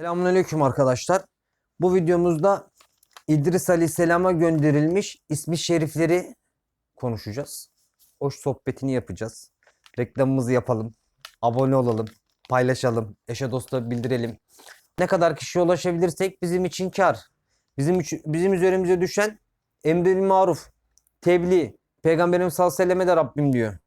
Selamünaleyküm arkadaşlar. Bu videomuzda İdris Aleyhisselam'a gönderilmiş ismi şerifleri konuşacağız. Hoş sohbetini yapacağız. Reklamımızı yapalım. Abone olalım. Paylaşalım. Eşe dosta bildirelim. Ne kadar kişiye ulaşabilirsek bizim için kar. Bizim bizim üzerimize düşen emril maruf, tebliğ. Peygamberimiz sallallahu aleyhi ve selleme de Rabbim diyor.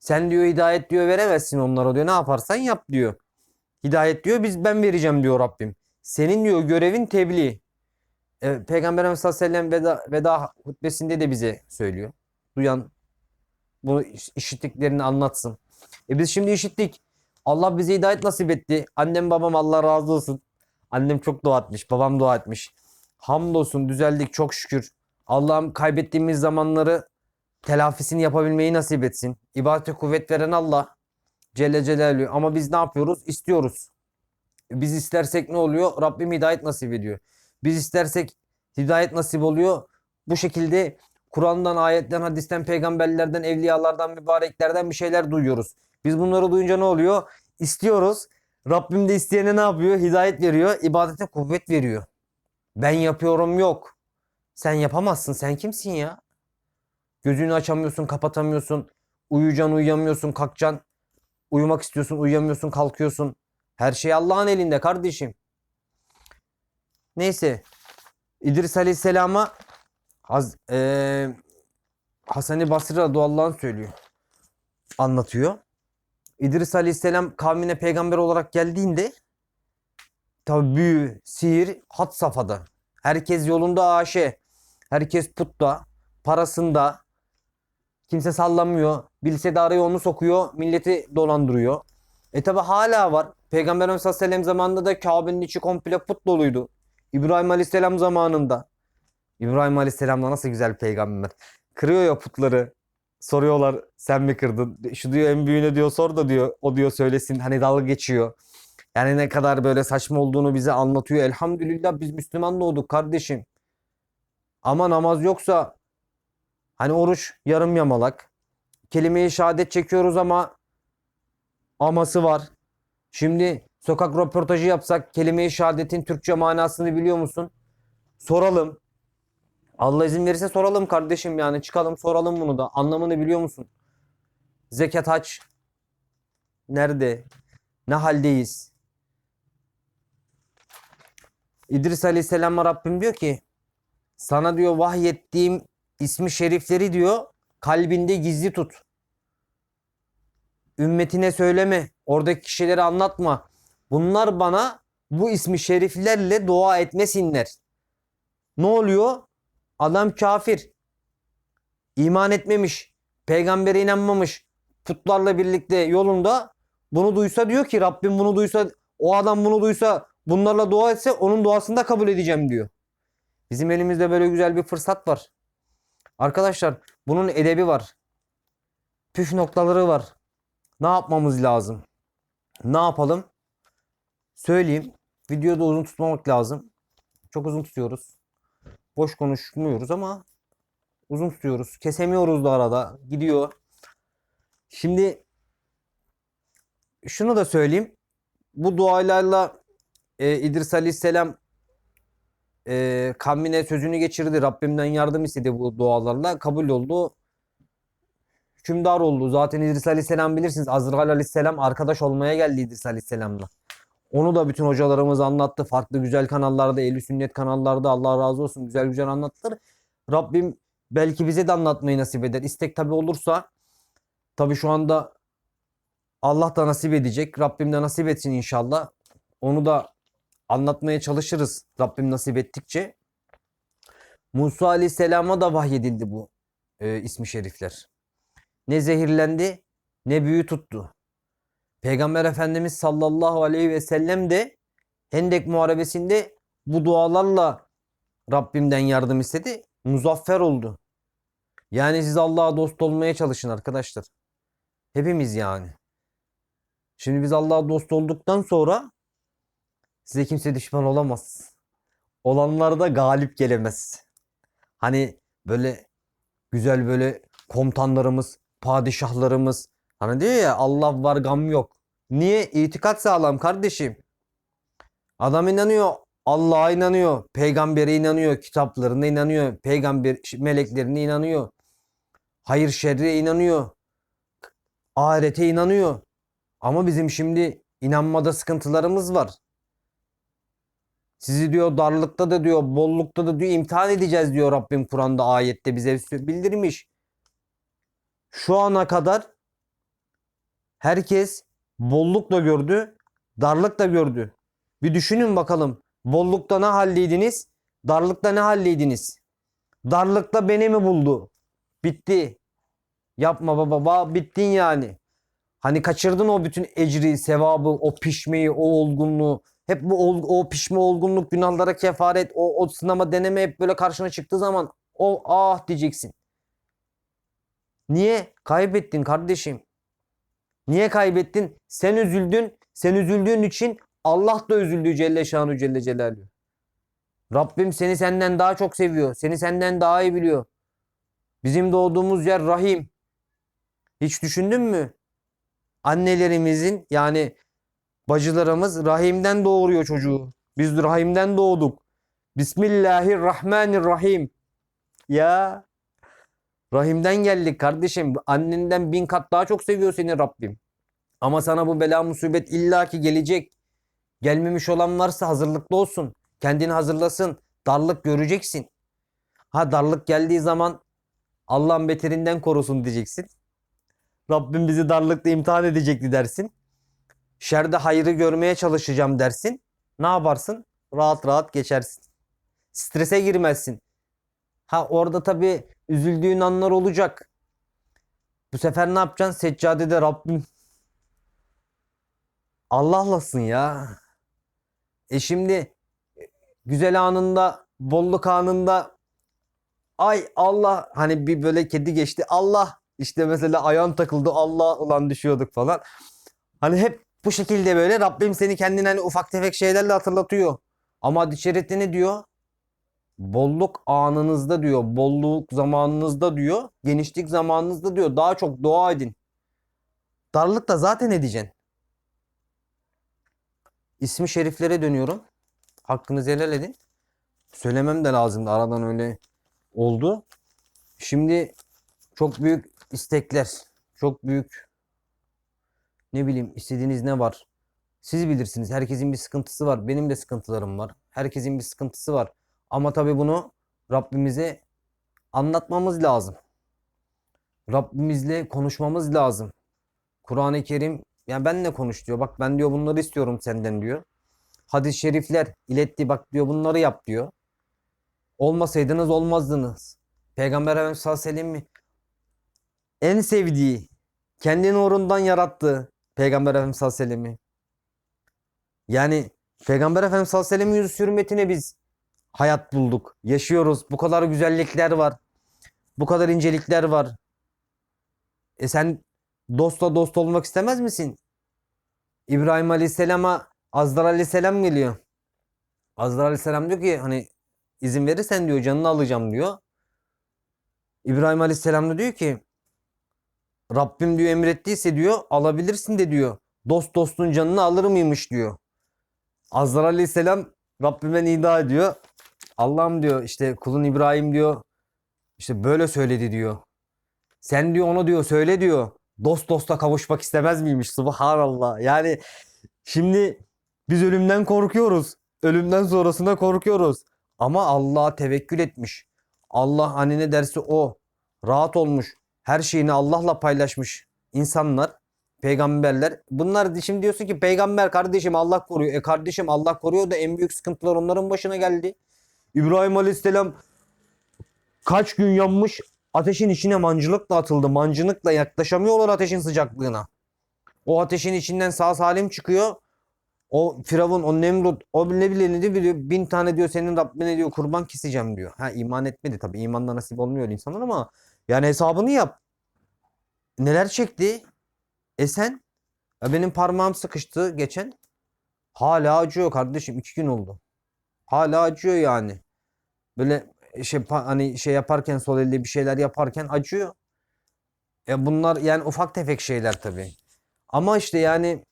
Sen diyor hidayet diyor veremezsin onlara diyor. Ne yaparsan yap diyor. Hidayet diyor biz ben vereceğim diyor Rabbim. Senin diyor görevin tebliğ. E, Peygamber Efendimiz sallallahu aleyhi ve sellem veda, veda hutbesinde de bize söylüyor. Duyan bunu iş- işittiklerini anlatsın. E biz şimdi işittik. Allah bize hidayet nasip etti. Annem babam Allah razı olsun. Annem çok dua etmiş. Babam dua etmiş. Hamdolsun düzeldik çok şükür. Allah'ım kaybettiğimiz zamanları telafisini yapabilmeyi nasip etsin. İbadete kuvvet veren Allah. Celle Celaluhu. Ama biz ne yapıyoruz? İstiyoruz. Biz istersek ne oluyor? Rabbim hidayet nasip ediyor. Biz istersek hidayet nasip oluyor. Bu şekilde Kur'an'dan, ayetten, hadisten, peygamberlerden, evliyalardan, mübareklerden bir şeyler duyuyoruz. Biz bunları duyunca ne oluyor? İstiyoruz. Rabbim de isteyene ne yapıyor? Hidayet veriyor. ibadete kuvvet veriyor. Ben yapıyorum yok. Sen yapamazsın. Sen kimsin ya? Gözünü açamıyorsun, kapatamıyorsun. Uyuyacaksın, uyuyamıyorsun, kalkacaksın. Uyumak istiyorsun, uyuyamıyorsun, kalkıyorsun. Her şey Allah'ın elinde kardeşim. Neyse. İdris Aleyhisselam'a Haz, eee Hasan-ı Basri anh söylüyor. Anlatıyor. İdris Aleyhisselam kavmine peygamber olarak geldiğinde tabi büyü, sihir hat safhada. Herkes yolunda aşe. Herkes putta, parasında. Kimse sallamıyor. Bilse de araya onu sokuyor. Milleti dolandırıyor. E tabi hala var. Peygamber Efendimiz sallallahu aleyhi ve sellem zamanında da Kabe'nin içi komple put doluydu. İbrahim Aleyhisselam zamanında. İbrahim Aleyhisselam da nasıl güzel peygamber. Kırıyor ya putları. Soruyorlar sen mi kırdın? Şu diyor en büyüğüne diyor sor da diyor. O diyor söylesin. Hani dalga geçiyor. Yani ne kadar böyle saçma olduğunu bize anlatıyor. Elhamdülillah biz Müslüman doğduk kardeşim. Ama namaz yoksa hani oruç yarım yamalak. Kelime-i şehadet çekiyoruz ama aması var. Şimdi sokak röportajı yapsak kelime-i şehadetin Türkçe manasını biliyor musun? Soralım. Allah izin verirse soralım kardeşim yani çıkalım soralım bunu da. Anlamını biliyor musun? Zekat haç nerede? Ne haldeyiz? İdris Aleyhisselam'a Rabbim diyor ki sana diyor vahyettiğim ismi şerifleri diyor kalbinde gizli tut. Ümmetine söyleme. Oradaki kişileri anlatma. Bunlar bana bu ismi şeriflerle dua etmesinler. Ne oluyor? Adam kafir. İman etmemiş. Peygambere inanmamış. Putlarla birlikte yolunda bunu duysa diyor ki Rabbim bunu duysa o adam bunu duysa bunlarla dua etse onun duasını da kabul edeceğim diyor. Bizim elimizde böyle güzel bir fırsat var. Arkadaşlar bunun edebi var. Püf noktaları var. Ne yapmamız lazım? Ne yapalım? Söyleyeyim. Videoda uzun tutmamak lazım. Çok uzun tutuyoruz. Boş konuşmuyoruz ama uzun tutuyoruz. Kesemiyoruz da arada. Gidiyor. Şimdi şunu da söyleyeyim. Bu dualarla e, İdris Aleyhisselam e, kavmine sözünü geçirdi. Rabbimden yardım istedi bu dualarla. Kabul oldu. Hükümdar oldu. Zaten İdris Aleyhisselam bilirsiniz. Azrail Aleyhisselam arkadaş olmaya geldi İdris Aleyhisselam'la. Onu da bütün hocalarımız anlattı. Farklı güzel kanallarda, Ehl-i Sünnet kanallarda Allah razı olsun güzel güzel anlattılar. Rabbim belki bize de anlatmayı nasip eder. İstek tabi olursa tabi şu anda Allah da nasip edecek. Rabbim de nasip etsin inşallah. Onu da anlatmaya çalışırız Rabbim nasip ettikçe. Musa Aleyhisselam'a da vahyedildi bu e, ismi şerifler. Ne zehirlendi ne büyü tuttu. Peygamber Efendimiz sallallahu aleyhi ve sellem de Hendek Muharebesi'nde bu dualarla Rabbimden yardım istedi. Muzaffer oldu. Yani siz Allah'a dost olmaya çalışın arkadaşlar. Hepimiz yani. Şimdi biz Allah'a dost olduktan sonra size kimse düşman olamaz. Olanlar da galip gelemez. Hani böyle güzel böyle komutanlarımız, padişahlarımız hani diyor ya Allah var gam yok. Niye? İtikat sağlam kardeşim. Adam inanıyor. Allah'a inanıyor. Peygambere inanıyor. Kitaplarına inanıyor. Peygamber meleklerine inanıyor. Hayır şerre inanıyor. Ahirete inanıyor. Ama bizim şimdi inanmada sıkıntılarımız var. Sizi diyor darlıkta da diyor, bollukta da diyor imtihan edeceğiz diyor Rabbim Kur'an'da ayette bize bildirmiş. Şu ana kadar herkes bolluk da gördü, darlık da gördü. Bir düşünün bakalım. Bollukta ne halleydiniz? Darlıkta ne halleydiniz? Darlıkta beni mi buldu? Bitti. Yapma baba, baba bittin yani. Hani kaçırdın o bütün ecri, sevabı, o pişmeyi, o olgunluğu. Hep bu ol- o pişme olgunluk, günahlara kefaret, o, o sınama deneme hep böyle karşına çıktığı zaman o ah diyeceksin. Niye? Kaybettin kardeşim. Niye kaybettin? Sen üzüldün. Sen üzüldüğün için Allah da üzüldü Celle Şanu Celle Celaluhu. Rabbim seni senden daha çok seviyor. Seni senden daha iyi biliyor. Bizim doğduğumuz yer rahim. Hiç düşündün mü? Annelerimizin yani bacılarımız rahimden doğuruyor çocuğu. Biz rahimden doğduk. Bismillahirrahmanirrahim. Ya rahimden geldik kardeşim. Annenden bin kat daha çok seviyor seni Rabbim. Ama sana bu bela musibet illaki gelecek. Gelmemiş olan varsa hazırlıklı olsun. Kendini hazırlasın. Darlık göreceksin. Ha darlık geldiği zaman Allah'ın beterinden korusun diyeceksin. Rabbim bizi darlıkla imtihan edecekti dersin. Şerde hayrı görmeye çalışacağım dersin. Ne yaparsın? Rahat rahat geçersin. Strese girmezsin. Ha orada tabii üzüldüğün anlar olacak. Bu sefer ne yapacaksın? Seccadede Rabbim Allah'lasın ya. E şimdi güzel anında, bolluk anında ay Allah hani bir böyle kedi geçti. Allah işte mesela ayağın takıldı. Allah ulan düşüyorduk falan. Hani hep bu şekilde böyle Rabbim seni kendine hani ufak tefek şeylerle hatırlatıyor. Ama hadis-i diyor? Bolluk anınızda diyor, bolluk zamanınızda diyor, genişlik zamanınızda diyor. Daha çok dua edin. Darlık da zaten edeceksin. İsmi şeriflere dönüyorum. Hakkınızı helal edin. Söylemem de lazımdı. Aradan öyle oldu. Şimdi çok büyük istekler, çok büyük ne bileyim istediğiniz ne var? Siz bilirsiniz. Herkesin bir sıkıntısı var. Benim de sıkıntılarım var. Herkesin bir sıkıntısı var. Ama tabii bunu Rabbimize anlatmamız lazım. Rabbimizle konuşmamız lazım. Kur'an-ı Kerim yani benle konuş diyor. Bak ben diyor bunları istiyorum senden diyor. Hadis-i şerifler iletti bak diyor bunları yap diyor. Olmasaydınız olmazdınız. Peygamber Efendimiz sallallahu aleyhi ve sellem'i en sevdiği, kendi nurundan yarattığı Peygamber Efendimiz sallallahu. Yani Peygamber Efendimiz sallallahu aleyhi ve sellem'in yüz hürmetine biz hayat bulduk. Yaşıyoruz. Bu kadar güzellikler var. Bu kadar incelikler var. E sen dostla dost olmak istemez misin? İbrahim Aleyhisselam'a Azdar Aleyhisselam geliyor. Azdar Aleyhisselam diyor ki hani izin verirsen diyor canını alacağım diyor. İbrahim Aleyhisselam da diyor ki Rabbim diyor emrettiyse diyor alabilirsin de diyor. Dost dostun canını alır mıymış diyor. Azdar Aleyhisselam Rabbime nida ediyor. Allah'ım diyor işte kulun İbrahim diyor işte böyle söyledi diyor. Sen diyor onu diyor söyle diyor. Dost dosta kavuşmak istemez miymiş? Subhanallah. Yani şimdi biz ölümden korkuyoruz. Ölümden sonrasında korkuyoruz. Ama Allah'a tevekkül etmiş. Allah hani ne derse o. Rahat olmuş. Her şeyini Allah'la paylaşmış insanlar, peygamberler. Bunlar şimdi diyorsun ki peygamber kardeşim Allah koruyor. E kardeşim Allah koruyor da en büyük sıkıntılar onların başına geldi. İbrahim Aleyhisselam kaç gün yanmış ateşin içine mancınıkla atıldı. Mancınıkla yaklaşamıyorlar ateşin sıcaklığına. O ateşin içinden sağ salim çıkıyor. O Firavun, o Nemrut, o ne bileyim biliyor. Bin tane diyor senin Rabbine diyor kurban keseceğim diyor. Ha iman etmedi tabii. imanla nasip olmuyor insanlar ama yani hesabını yap. Neler çekti? E sen? Ya benim parmağım sıkıştı geçen. Hala acıyor kardeşim. iki gün oldu. Hala acıyor yani. Böyle şey hani şey yaparken sol elde bir şeyler yaparken acıyor. Ya bunlar yani ufak tefek şeyler tabii. Ama işte yani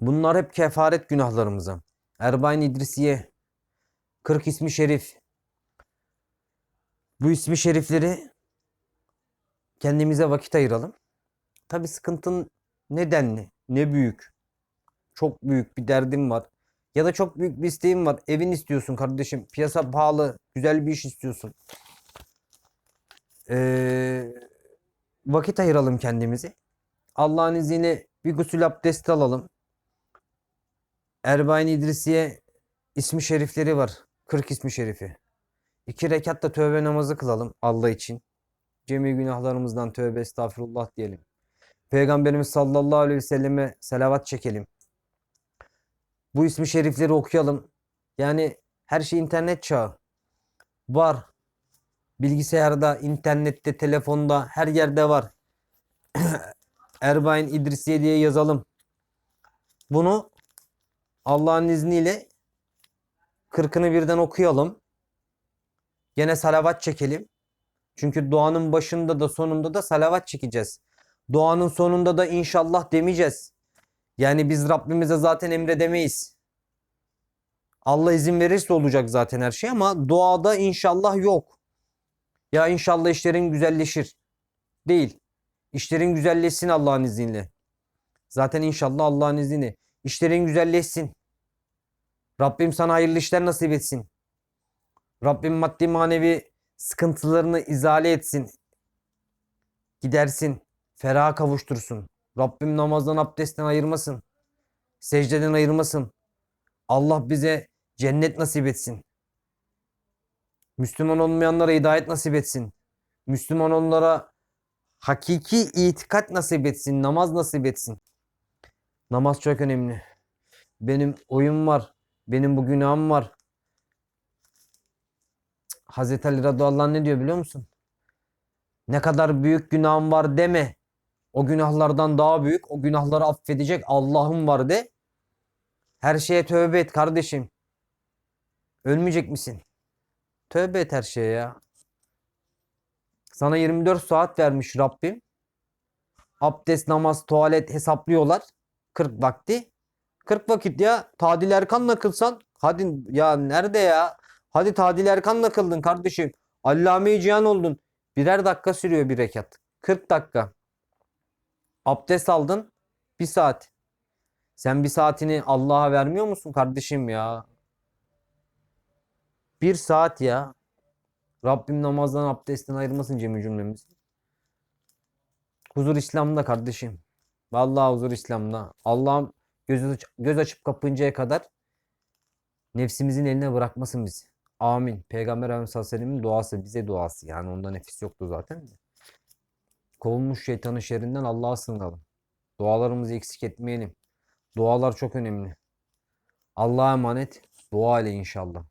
bunlar hep kefaret günahlarımıza. Erbayn İdrisiye, 40 ismi şerif. Bu ismi şerifleri kendimize vakit ayıralım. Tabi sıkıntın nedenli, ne büyük. Çok büyük bir derdim var. Ya da çok büyük bir isteğin var. Evin istiyorsun kardeşim. Piyasa pahalı. Güzel bir iş istiyorsun. Ee, vakit ayıralım kendimizi. Allah'ın izniyle bir gusül abdesti alalım. Erbayn İdrisiye ismi şerifleri var. 40 ismi şerifi. İki rekatta tövbe namazı kılalım Allah için. Cemi günahlarımızdan tövbe estağfurullah diyelim. Peygamberimiz sallallahu aleyhi ve selleme selavat çekelim. Bu ismi şerifleri okuyalım. Yani her şey internet çağı. Var. Bilgisayarda, internette, telefonda, her yerde var. Erbayn İdrisiye diye yazalım. Bunu Allah'ın izniyle kırkını birden okuyalım. Gene salavat çekelim. Çünkü duanın başında da sonunda da salavat çekeceğiz. Duanın sonunda da inşallah demeyeceğiz. Yani biz Rabbimize zaten emredemeyiz. Allah izin verirse olacak zaten her şey ama duada inşallah yok. Ya inşallah işlerin güzelleşir. Değil. İşlerin güzelleşsin Allah'ın izniyle. Zaten inşallah Allah'ın izniyle. İşlerin güzelleşsin. Rabbim sana hayırlı işler nasip etsin. Rabbim maddi manevi sıkıntılarını izale etsin. Gidersin. Feraha kavuştursun. Rabbim namazdan abdestten ayırmasın. Secdeden ayırmasın. Allah bize cennet nasip etsin. Müslüman olmayanlara hidayet nasip etsin. Müslüman onlara hakiki itikat nasip etsin. Namaz nasip etsin. Namaz çok önemli. Benim oyun var. Benim bu günahım var. Hazreti Ali radıyallahu anh ne diyor biliyor musun? Ne kadar büyük günahım var deme. O günahlardan daha büyük. O günahları affedecek Allah'ım var de. Her şeye tövbe et kardeşim. Ölmeyecek misin? Tövbe et her şeye ya. Sana 24 saat vermiş Rabbim. Abdest, namaz, tuvalet hesaplıyorlar. 40 vakti. 40 vakit ya. Tadil Erkan'la kılsan. Hadi ya nerede ya? Hadi Tadil Erkan'la kıldın kardeşim. Allame-i Cihan oldun. Birer dakika sürüyor bir rekat. 40 dakika. Abdest aldın. Bir saat. Sen bir saatini Allah'a vermiyor musun kardeşim ya? Bir saat ya. Rabbim namazdan abdestten ayırmasın cemi cümlemizi. Huzur İslam'da kardeşim. Vallahi huzur İslam'da. Allah'ım göz, göz açıp kapayıncaya kadar nefsimizin eline bırakmasın bizi. Amin. Peygamber Efendimiz sallallahu aleyhi ve sellem'in duası bize duası. Yani onda nefis yoktu zaten. Kovulmuş şeytanın şerrinden Allah'a sığınalım. Dualarımızı eksik etmeyelim. Dualar çok önemli. Allah'a emanet. Dua ile inşallah.